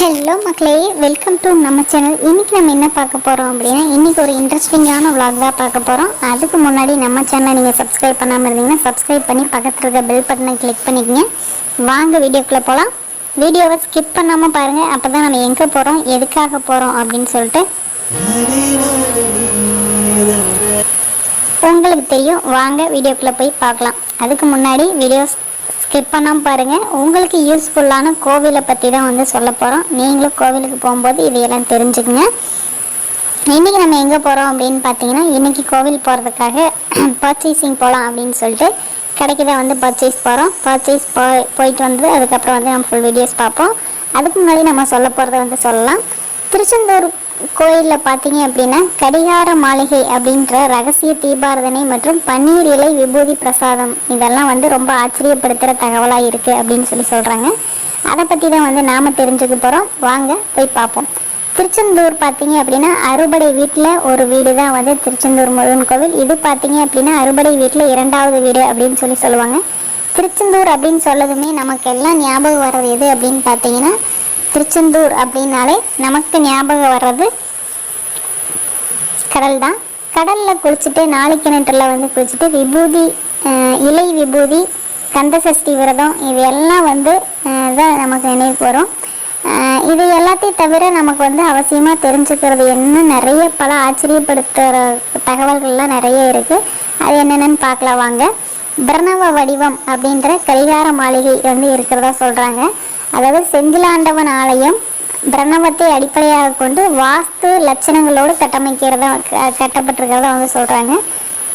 Hello மக்களே. Welcome to நம்ம channel இன்றைக்கி நம்ம என்ன பார்க்க போகிறோம் அப்படின்னா இன்றைக்கி ஒரு இன்ட்ரெஸ்டிங்கான விளாக் தான் பார்க்க போகிறோம் அதுக்கு முன்னாடி நம்ம சேனலை நீங்கள் சப்ஸ்கிரைப் பண்ணாமல் இருந்தீங்கன்னா சப்ஸ்கிரைப் பண்ணி பக்கத்தில் இருக்க பெல் பட்டனை கிளிக் பண்ணிக்கங்க. வாங்க வீடியோக்குள்ளே போகலாம் வீடியோவை ஸ்கிப் பண்ணாமல் பாருங்கள் அப்போ தான் நம்ம எங்கே போகிறோம் எதுக்காக போகிறோம் அப்படின்னு சொல்லிட்டு. உங்களுக்கு தெரியும். வாங்க வீடியோக்குள்ளே போய் பார்க்கலாம். அதுக்கு முன்னாடி வீடியோஸ் ஸ்கிப் பண்ணாமல் பாருங்கள் உங்களுக்கு யூஸ்ஃபுல்லான கோவிலை பற்றி தான் வந்து சொல்ல போகிறோம் நீங்களும் கோவிலுக்கு போகும்போது இதையெல்லாம் தெரிஞ்சுக்கங்க. இன்றைக்கி நம்ம எங்கே போகிறோம் அப்படின்னு பார்த்தீங்கன்னா இன்றைக்கி கோவில் போகிறதுக்காக பர்ச்சேசிங் போகலாம் அப்படின்னு சொல்லிட்டு கடைக்கு தான் வந்து பர்ச்சேஸ் போகிறோம் பர்ச்சேஸ் போய் போயிட்டு வந்து அதுக்கப்புறம் வந்து நம்ம ஃபுல் வீடியோஸ் பார்ப்போம். அதுக்கு முன்னாடி நம்ம சொல்ல போகிறத வந்து சொல்லலாம். திருச்செந்தூர் கோயிலில் பார்த்தீங்க அப்படின்னா கடிகார மாளிகை அப்படின்ற ரகசிய தீபாரதனை மற்றும் பன்னீர் இலை விபூதி பிரசாதம் இதெல்லாம் வந்து ரொம்ப ஆச்சரியப்படுத்துகிற தகவலாக இருக்குது அப்படின்னு சொல்லி சொல்கிறாங்க அதை பற்றி தான் வந்து நாம் தெரிஞ்சுக்க போகிறோம் வாங்க போய் பார்ப்போம் திருச்செந்தூர் பார்த்தீங்க அப்படின்னா அறுபடை வீட்டில் ஒரு வீடு தான் வந்து திருச்செந்தூர் முருகன் கோவில். இது பார்த்தீங்க அப்படின்னா அறுபடை வீட்டில் இரண்டாவது வீடு அப்படின்னு சொல்லி சொல்லுவாங்க. திருச்செந்தூர் அப்படின்னு சொல்லதுமே நமக்கு எல்லாம் ஞாபகம் வர்றது எது அப்படின்னு பார்த்தீங்கன்னா திருச்செந்தூர் அப்படின்னாலே நமக்கு ஞாபகம் வர்றது கடல் தான் கடலில் குளிச்சுட்டு நாளைக்கு கிணற்றில் வந்து குளிச்சுட்டு விபூதி இலை விபூதி கந்தசஷ்டி விரதம் இது எல்லாம் வந்து தான் நமக்கு நினைவுக்கு வரும் இது எல்லாத்தையும் தவிர நமக்கு வந்து அவசியமாக தெரிஞ்சுக்கிறது என்ன நிறைய பல ஆச்சரியப்படுத்துகிற தகவல்கள்லாம் நிறைய இருக்குது அது என்னென்னு பார்க்கலாம் வாங்க. பிரணவ வடிவம் அப்படின்ற கரிகார மாளிகை வந்து இருக்கிறதா சொல்கிறாங்க அதாவது செந்திலாண்டவன் ஆலயம் பிரணவத்தை அடிப்படையாக கொண்டு வாஸ்து லட்சணங்களோடு கட்டமைக்கிறதா க- கட்டப்பட்டிருக்கிறதா வந்து சொல்கிறாங்க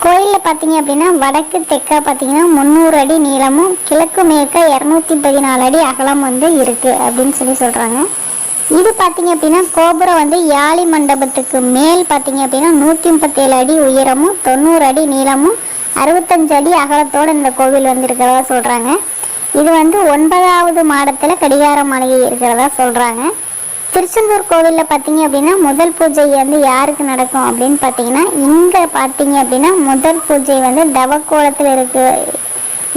கோயிலில் பார்த்தீங்க அப்படின்னா வடக்கு தெற்கா பார்த்தீங்கன்னா முந்நூறு அடி நீளமும் கிழக்கு மேற்க இரநூத்தி பதினாலு அடி அகலம் வந்து இருக்குது அப்படின்னு சொல்லி சொல்கிறாங்க இது பார்த்தீங்க அப்படின்னா கோபுரம் வந்து யாழி மண்டபத்துக்கு மேல் பார்த்தீங்க அப்படின்னா நூற்றி முப்பத்தேழு அடி உயரமும் தொண்ணூறு அடி நீளமும் அறுபத்தஞ்சு அடி அகலத்தோடு இந்த கோவில் வந்து இருக்கிறதா சொல்கிறாங்க இது வந்து ஒன்பதாவது மாடத்தில் கடிகார மாளிகை இருக்கிறதா சொல்கிறாங்க திருச்செந்தூர் கோவிலில் பார்த்தீங்க அப்படின்னா முதல் பூஜை வந்து யாருக்கு நடக்கும் அப்படின்னு பார்த்தீங்கன்னா இங்கே பார்த்தீங்க அப்படின்னா முதல் பூஜை வந்து தவக்கோலத்தில் இருக்கு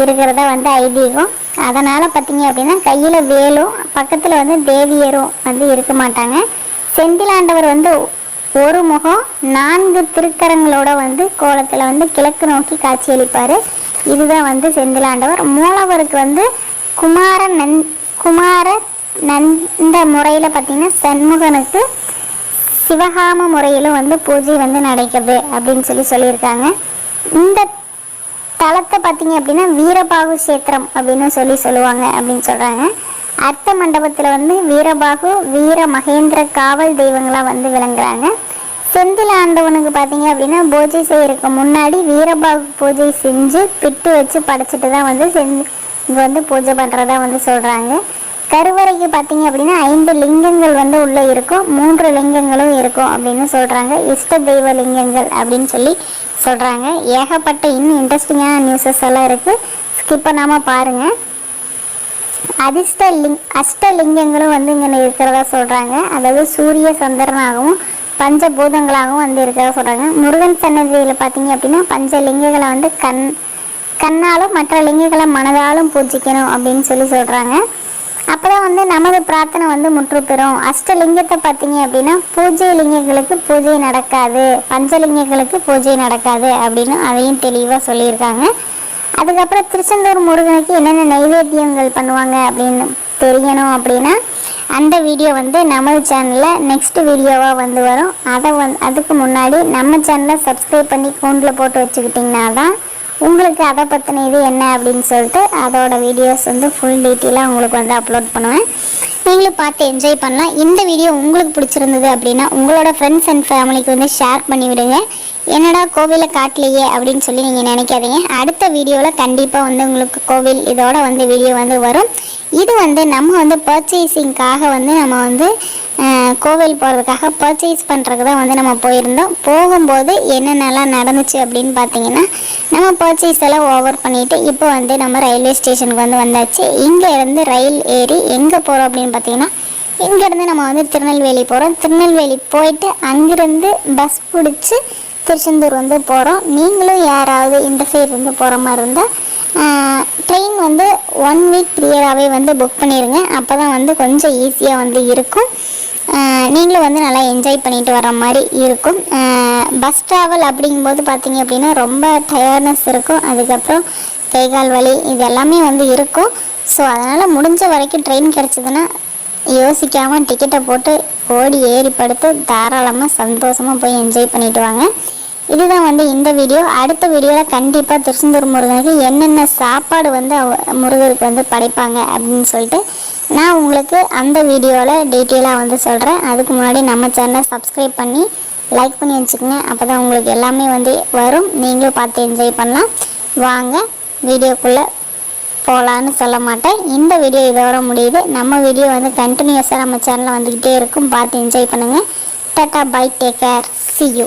இருக்கிறதா வந்து ஐதீகம். அதனால் பார்த்தீங்க அப்படின்னா கையில் வேலும் பக்கத்தில் வந்து தேவியரும் வந்து இருக்க மாட்டாங்க. செந்திலாண்டவர் வந்து ஒரு முகம் நான்கு திருக்கரங்களோட வந்து கோலத்தில் வந்து கிழக்கு நோக்கி காட்சியளிப்பார். இதுதான் வந்து செந்திலாண்டவர். மூலவருக்கு வந்து குமார நன் குமார நந்த முறையில் பார்த்திங்கன்னா சண்முகனுக்கு சிவகாம முறையிலும் வந்து பூஜை வந்து நடக்குது அப்படின்னு சொல்லி சொல்லியிருக்காங்க. இந்த தலத்தை பார்த்தீங்க அப்படின்னா வீரபாகு சேத்திரம் அப்படின்னு சொல்லி சொல்லுவாங்க அப்படின்னு சொல்கிறாங்க அர்த்த மண்டபத்தில் வந்து வீரபாகு வீர மகேந்திர காவல் தெய்வங்களாக வந்து விளங்குறாங்க. செந்தில் ஆண்டவனுக்கு பார்த்தீங்க அப்படின்னா பூஜை செய்யறதுக்கு முன்னாடி வீரபாகு பூஜை செஞ்சு பிட்டு வச்சு படைச்சிட்டு தான் வந்து செஞ்சு இங்கே வந்து பூஜை பண்ணுறதா வந்து சொல்கிறாங்க கருவறைக்கு பார்த்தீங்க அப்படின்னா ஐந்து லிங்கங்கள் வந்து உள்ளே இருக்கும். மூன்று லிங்கங்களும் இருக்கும் அப்படின்னு சொல்கிறாங்க இஷ்ட தெய்வ லிங்கங்கள் அப்படின்னு சொல்லி சொல்கிறாங்க ஏகப்பட்ட இன்னும் இன்ட்ரெஸ்டிங்கான நியூஸஸ் எல்லாம் இருக்குது ஸ்கிப் பண்ணாமல் பாருங்கள் அதிர்ஷ்ட லிங் அஷ்டலிங்கங்களும் வந்து இங்கே இருக்கிறதா சொல்கிறாங்க அதாவது சூரிய சந்திரனாகவும் பஞ்சபூதங்களாகவும் வந்து இருக்கிறத சொல்கிறாங்க முருகன் சன்னதியில் பார்த்தீங்க அப்படின்னா பஞ்ச லிங்கங்களை வந்து கண் கண்ணாலும் மற்ற லிங்கங்களை மனதாலும் பூஜிக்கணும் அப்படின்னு சொல்லி சொல்கிறாங்க அப்போ தான் வந்து நமது பிரார்த்தனை வந்து முற்று பெறும் அஷ்டலிங்கத்தை பார்த்தீங்க அப்படின்னா பூஜை லிங்கங்களுக்கு பூஜை நடக்காது. பஞ்சலிங்கங்களுக்கு பூஜை நடக்காது அப்படின்னு அதையும் தெளிவாக சொல்லியிருக்காங்க. அதுக்கப்புறம் திருச்செந்தூர் முருகனுக்கு என்னென்ன நைவேத்தியங்கள் பண்ணுவாங்க அப்படின்னு தெரியணும் அப்படின்னா அந்த வீடியோ வந்து நம்ம சேனலில் நெக்ஸ்ட் வீடியோவாக வந்து வரும். அதை வந் அதுக்கு முன்னாடி நம்ம சேனலை சப்ஸ்கிரைப் பண்ணி ஃபோனில் போட்டு வச்சுக்கிட்டிங்கன்னா தான் உங்களுக்கு அதை பற்றின இது என்ன அப்படின்னு சொல்லிட்டு அதோட வீடியோஸ் வந்து ஃபுல் டீட்டெயிலாக உங்களுக்கு வந்து அப்லோட் பண்ணுவேன். நீங்களும் பார்த்து என்ஜாய் பண்ணலாம். இந்த வீடியோ உங்களுக்கு பிடிச்சிருந்தது அப்படின்னா உங்களோட ஃப்ரெண்ட்ஸ் அண்ட் ஃபேமிலிக்கு வந்து ஷேர் பண்ணி விடுங்க என்னடா கோவிலை காட்டலையே அப்படின்னு சொல்லி நீங்கள் நினைக்காதீங்க. அடுத்த வீடியோவில் கண்டிப்பாக வந்து உங்களுக்கு கோவில் இதோட வந்து வீடியோ வந்து வரும். இது வந்து நம்ம வந்து பர்ச்சேசிங்காக வந்து நம்ம வந்து கோவில் போகிறதுக்காக பர்ச்சேஸ் பண்ணுறதுக்கு தான் வந்து நம்ம போயிருந்தோம். போகும்போது என்னென்னலாம் நடந்துச்சு அப்படின்னு பார்த்தீங்கன்னா நம்ம பர்ச்சேஸ் எல்லாம் ஓவர் பண்ணிவிட்டு இப்போ வந்து நம்ம ரயில்வே ஸ்டேஷனுக்கு வந்து வந்தாச்சு. இங்கே இருந்து ரயில் ஏறி எங்கே போகிறோம் அப்படின்னு பார்த்தீங்கன்னா இங்கேருந்து நம்ம வந்து திருநெல்வேலி போகிறோம் திருநெல்வேலி போயிட்டு அங்கேருந்து பஸ் பிடிச்சி திருச்செந்தூர் வந்து போகிறோம் நீங்களும் யாராவது இந்த சைடு இருந்து போகிற மாதிரி இருந்தால் ட்ரெயின் வந்து ஒன் வீக் ப்ரியராகவே வந்து புக் பண்ணிடுங்க அப்போ தான் வந்து கொஞ்சம் ஈஸியாக வந்து இருக்கும். நீங்களும் வந்து நல்லா என்ஜாய் பண்ணிட்டு வர மாதிரி இருக்கும். பஸ் ட்ராவல் அப்படிங்கும்போது பார்த்தீங்க அப்படின்னா ரொம்ப டயர்ட்னஸ் இருக்கும். அதுக்கப்புறம் கை கால் வலி இது எல்லாமே வந்து இருக்கும். ஸோ அதனால் முடிஞ்ச வரைக்கும் ட்ரெயின் கிடச்சிதுன்னா யோசிக்காமல் டிக்கெட்டை போட்டு ஓடி ஏறி படுத்து தாராளமாக சந்தோஷமாக போய் என்ஜாய் பண்ணிவிட்டு வாங்க. இதுதான் வந்து இந்த வீடியோ. அடுத்த வீடியோவில் கண்டிப்பாக திருச்செந்தூர் முருகனுக்கு என்னென்ன சாப்பாடு வந்து அவ- முருகருக்கு வந்து படைப்பாங்க அப்படின்னு சொல்லிட்டு நான் உங்களுக்கு அந்த வீடியோவில் டீட்டெயிலாக வந்து சொல்கிறேன் அதுக்கு முன்னாடி நம்ம சேனலை சப்ஸ்கிரைப் பண்ணி லைக் பண்ணி வச்சுக்கோங்க. அப்போ தான் உங்களுக்கு எல்லாமே வந்து வரும். நீங்களும் பார்த்து என்ஜாய் பண்ணலாம். வாங்க வீடியோக்குள்ளே போகலான்னு சொல்ல மாட்டேன். இந்த வீடியோ இதோட முடியுது. நம்ம வீடியோ வந்து கண்டினியூஸாக நம்ம சேனலில் வந்துக்கிட்டே இருக்கும். பார்த்து என்ஜாய் பண்ணுங்கள் tata bye take care see you